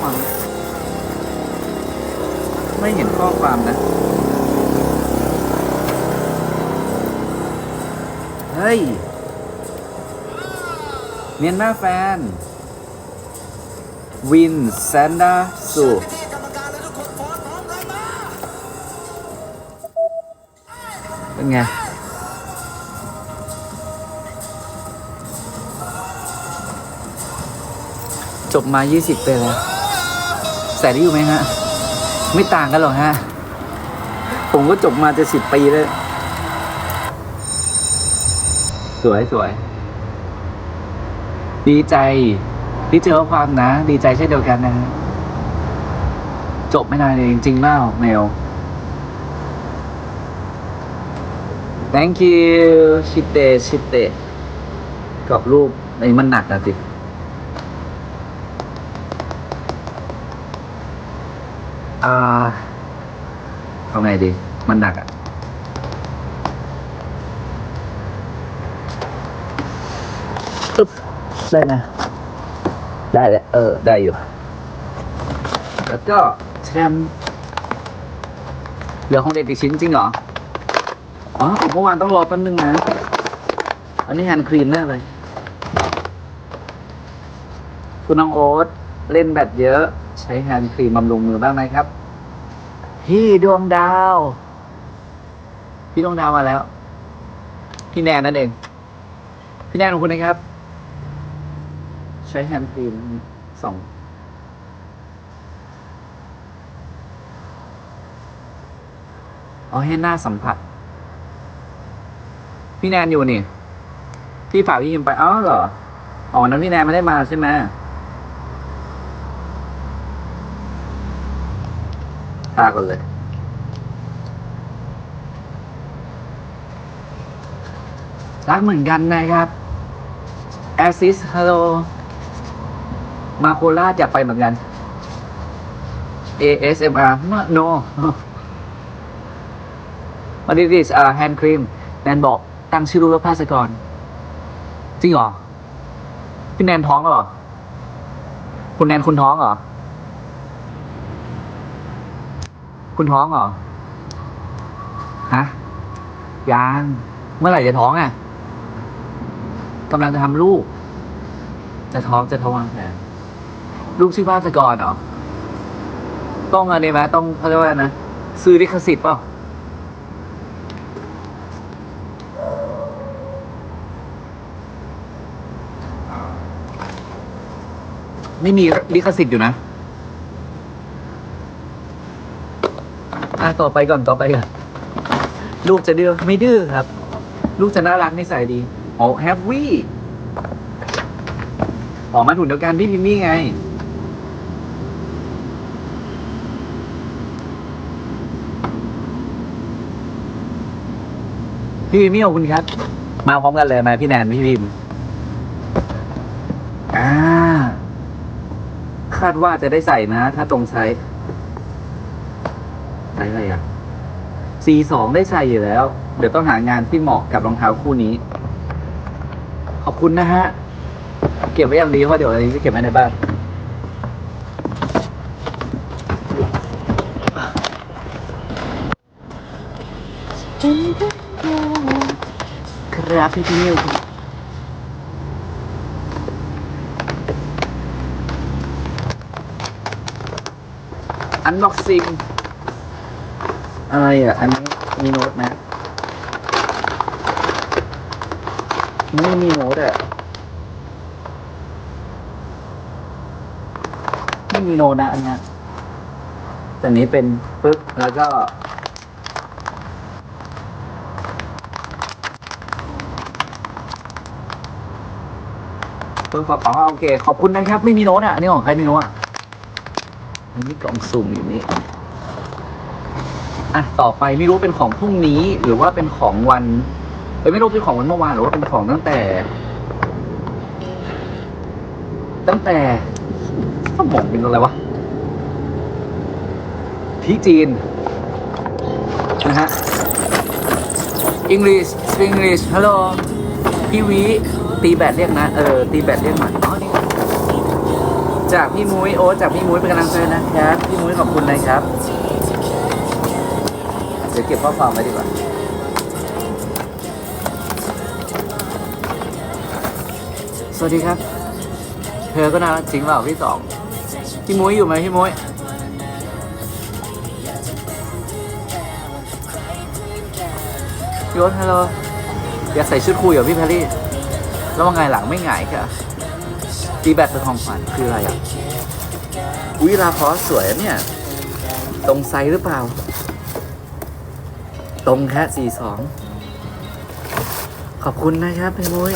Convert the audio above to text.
ความ ไม่เห็นข้อความนะ เฮ้ย เมียนมาแฟน วินแซนดาสุกรรมการและทุกคนฟ้อนพร้อมกันมาเป็นไงจบมา 20 ปีแล้ว ใส่ได้อยู่ไหมฮะ ไม่ต่างกันหรอกฮะ ผมก็จบมาจะสิบปีแล้ว สวยสวย ดีใจที่เจอความนะ ดีใจเช่นเดียวกันนะฮะจบไม่นานเองจริงเปล่าเมล thank you ชิเตชิเตกรอบรูปไอ้มันหนักนะสิ อ่าเอาไงดี มันหนักอะปึ๊บได้นะ ได้แล้วเออ ได้อยู่ แล้วก็แชมเหลือของเด็กอีกชิ้นจริงเหรอ อ๋อเมื่อวานต้องรอแป๊บนึงนะ อันนี้แฮนด์ครีมแน่เลย คุณน้องโอ๊ต เล่นแบตเยอะใช้แฮนด์ครีมบำรุงมือบ้างไหมครับ พี่ดวงดาว พี่ดวงดาวมาแล้ว พี่แนนนั่นเอง พี่แนนของคุณนะครับ ใช้แฮนด์ครีมสองอ๋อให้หน้าสัมผัส พี่แนนอยู่นี่พี่ฝากพี่ยิมไปอ๋อเหรออ๋อนั้นพี่แนนไม่ได้มาใช่ไหมาก่อนเลย รักเหมือนกันนะครับแอซิสฮัลโหลมาโคราชอยากไปเหมือนกัน ASMR no What is this อ่า hand cream แนนบอกตั้งชื่อรูปว่าภาสกร จริงเหรอ พี่แนนท้องเหรอ คุณแนนคุณท้องเหรอ คุณท้องเหรอ ฮะ ยัง เมื่อไหร่จะท้องอะกำลังจะทำลูก จะท้องจะท้องวางแผนลูกชื่อภาสกรเหรอ ต้องอะไรไหมต้องเขาเรียกว่าอะไรนะซื้อลิขสิทธิ์เปล่าไม่มีลิขสิทธิ์อยู่นะ อะต่อไปก่อนต่อไปก่อนลูกจะดื้อไม่ดื้อครับ ลูกจะน่ารักนิสัยดีอ๋อแฮปวี่ออกมาถุนเดียวกันพี่พิมมี่ไง พี่พิมมี่ขอบคุณครับ มาพร้อมกันเลยมาพี่แนนพี่พิมอ่าคาดว่าจะได้ใส่นะ ถ้าตรงไซส์ ไซส์อะไรอะ C2 ได้ใส่อยู่แล้ว เดี๋ยวต้องหางานที่เหมาะกับรองเท้าคู่นี้ ขอบคุณนะฮะ เก็บไว้อย่างดีเพราะเดี๋ยวอันนี้จะเก็บไว้ในบ้าน ครับพี่พี่นิวอันบ็อกซิ่ง อะไรอะ อันนี้มีโน้ตไหมไม่มีโน้ตอะไม่มีโน้ตนะอันนี้แต่นี้เป็นปึ๊บแล้วก็เพิ่งขออ๋อโอเค ขอบคุณนะครับ ไม่มีโน้ตอะนนี้ของใครไม่รู้อะอันนี้กล่องสุ่มอยู่นี่ อะต่อไปไม่รู้เป็นของพรุ่งนี้ หรือว่าเป็นของวันเอ้ยไม่รู้เป็นของวันเมื่อวานหรือว่าเป็นของตั้งแต่ ตั้งแต่สมองเป็นอะไรวะที่จีนนะฮะ English English hello พี่วิตีแบตเรียกนะ เออ ตีแบตเรียกหน่อยจากพี่มุ้ยโอ้จากพี่มุ้ยเป็นกำลังใจนะครับ พี่มุ้ยขอบคุณนะครับ เดี๋ยวเก็บข้อความไว้ดีกว่า สวัสดีครับ เธอก็น่ารักจริงเปล่าพี่สอง พี่มุ้ยอยู่ไหมพี่มุ้ย พี่โอ๊ตฮัลโหลอยากใส่ชุดคุยกับพี่แพรรี่ แล้วว่าไงหลังไม่หงายค่ะตีแบตเป็นของขวัญคืออะไรอะ อุ้ยลาคอสสวยอะเนี่ย ตรงไซส์หรือเปล่า ตรงแค่สี่สองขอบคุณนะครับพี่มุ้ย